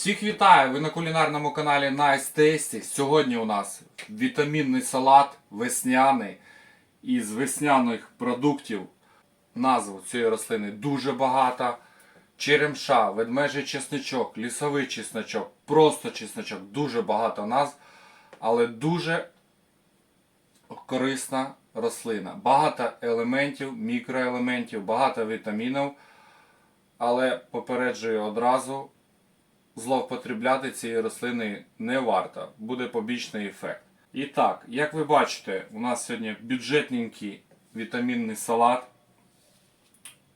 Всіх вітаю! Ви на кулінарному каналі Nice Tasty. Сьогодні у нас вітамінний салат весняний із весняних продуктів. Назв цієї рослини дуже багато. Черемша, ведмежий чесничок, лісовий чесничок, просто чесничок, дуже багато назв, але дуже корисна рослина. Багато елементів, мікроелементів, багато вітамінів. Але попереджую одразу, зловпотребляти цієї рослини не варто. Буде побічний ефект. І так, як ви бачите, у нас сьогодні бюджетненький вітамінний салат.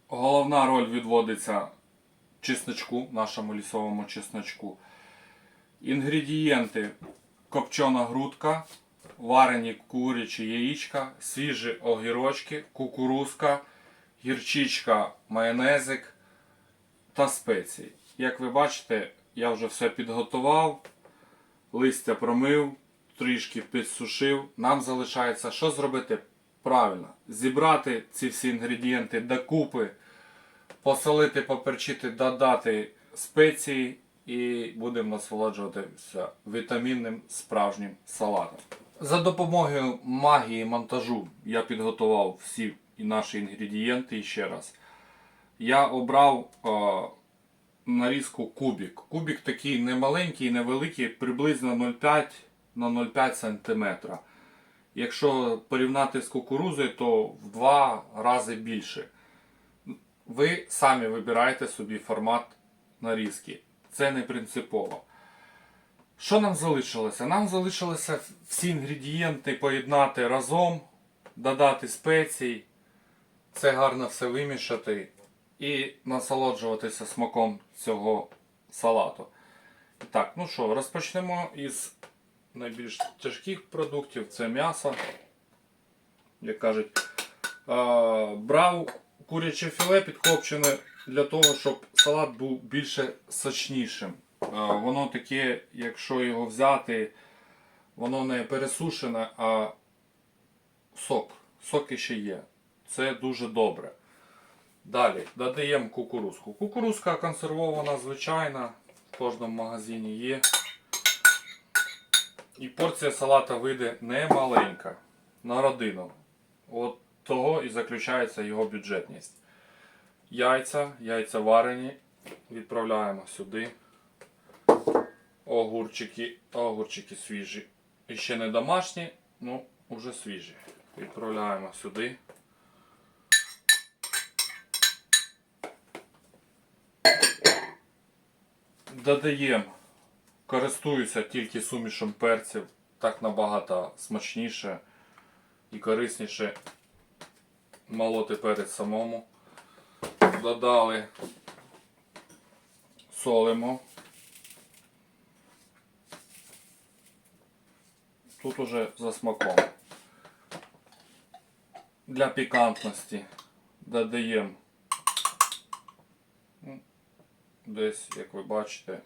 Головна роль відводиться чесночку, нашому лісовому чесночку. Інгредієнти копчена грудка, варені курячі яєчка, свіжі огірочки, кукурузка, гірчичка, майонезик та спеції. Як ви бачите, я вже все підготував, листя промив, трішки підсушив. Нам залишається що зробити правильно? Зібрати ці всі інгредієнти докупи, посолити, поперчити, додати спеції і будемо насолоджуватися вітамінним справжнім салатом. За допомогою магії монтажу я підготував всі наші інгредієнти ще раз. Я обрав е, нарізку кубик. Кубик такий не маленький, невеликий, приблизно 0,5 на 0,5 см. Якщо порівняти з кукурузою, то в два рази більше. Ви самі вибираєте собі формат нарізки. Це не принципово. Що нам залишилося? Нам залишилося всі інгредієнти поєднати разом, додати спецій, це гарно все вимішати і насолоджуватися смаком цього салату. Так, ну що, розпочнемо із найбільш тяжких продуктів це м'ясо. Як кажуть, брав куряче філе підкопчене для того, щоб салат був більше сочнішим. Воно таке, якщо його взяти, воно не пересушене, а сок. Соки ще є. Це дуже добре. Далі додаємо кукурузку. Кукурузка консервована, звичайна, в кожному магазині є. І порція салата вийде немаленька на родину. От того і заключається його бюджетність. Яйця, яйця варені, відправляємо сюди. Огурчики, огурчики свіжі. І ще не домашні, ну вже свіжі. Відправляємо сюди. Додаємо, користуюся тільки сумішем перців, так набагато смачніше і корисніше молоти перець самому. Додали, солимо. Тут уже за смаком. Для пікантності додаємо ну, десь, як ви бачите,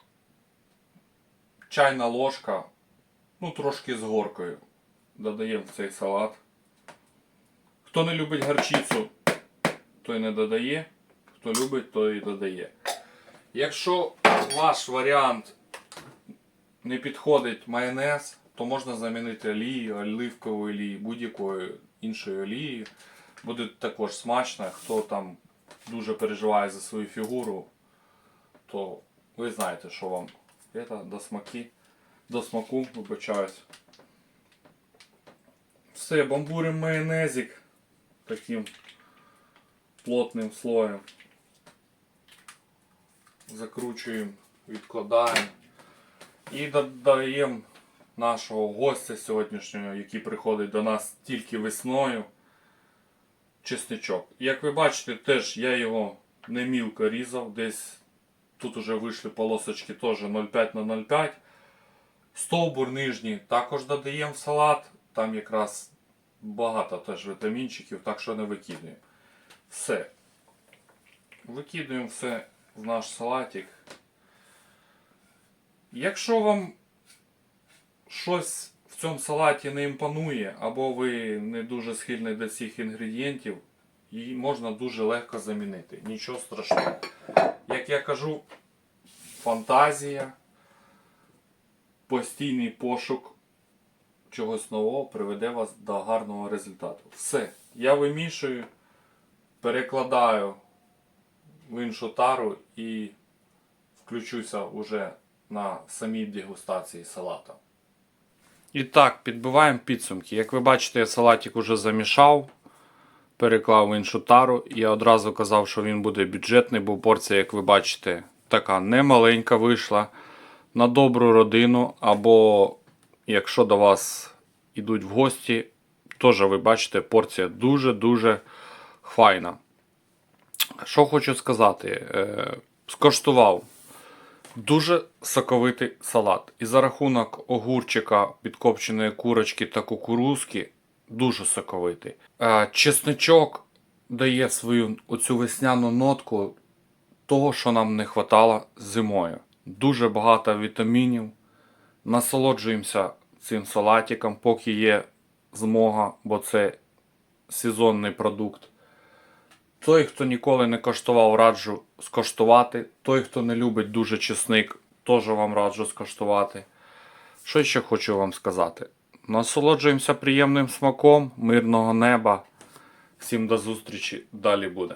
чайна ложка, ну трошки з горкою. Додаємо в цей салат. Хто не любить гарчицю, той не додає. Хто любить, той і додає. Якщо ваш варіант не підходить майонез, то можна замінити олією, оливковою олією, будь-якою іншою олією. Буде також смачно. Хто там дуже переживає за свою фігуру, то ви знаєте, що вам це до смаки, до смаку вибачаюсь. Все, бамбурим майонезик таким плотним слоєм. Закручуємо, відкладаємо і додаємо нашого гостя сьогоднішнього, який приходить до нас тільки весною. Чесничок. Як ви бачите, теж я його не мілко різав, десь тут вже вийшли полосочки теж 0,5 на 0,5. Стовбур нижній також додаємо в салат. Там якраз багато теж вітамінчиків, так що не викидуємо. Все. Викидуємо все в наш салатик. Якщо вам щось в цьому салаті не імпонує, або ви не дуже схильні до цих інгредієнтів, її можна дуже легко замінити. Нічого страшного. Як я кажу, фантазія, постійний пошук чогось нового приведе вас до гарного результату. Все. Я вимішую, перекладаю в іншу тару і включуся вже на самій дегустації салата. І так, підбиваємо підсумки. Як ви бачите, я салатик уже замішав, переклав в іншу тару. Я одразу казав, що він буде бюджетний, бо порція, як ви бачите, така немаленька вийшла на добру родину, або якщо до вас йдуть в гості, теж ви бачите, порція дуже-дуже файна. Що хочу сказати, е, скоштував дуже соковитий салат. І за рахунок огурчика, підкопченої курочки та кукурузки дуже соковитий. Е, Чесничок дає свою оцю весняну нотку того, що нам не хватало зимою. Дуже багато вітамінів. Насолоджуємося цим салатиком, поки є змога, бо це сезонний продукт. Той, хто ніколи не коштував, раджу скоштувати. Той, хто не любить дуже чесник, теж вам раджу скоштувати. Що ще хочу вам сказати? Насолоджуємося приємним смаком, мирного неба. Всім до зустрічі, далі буде.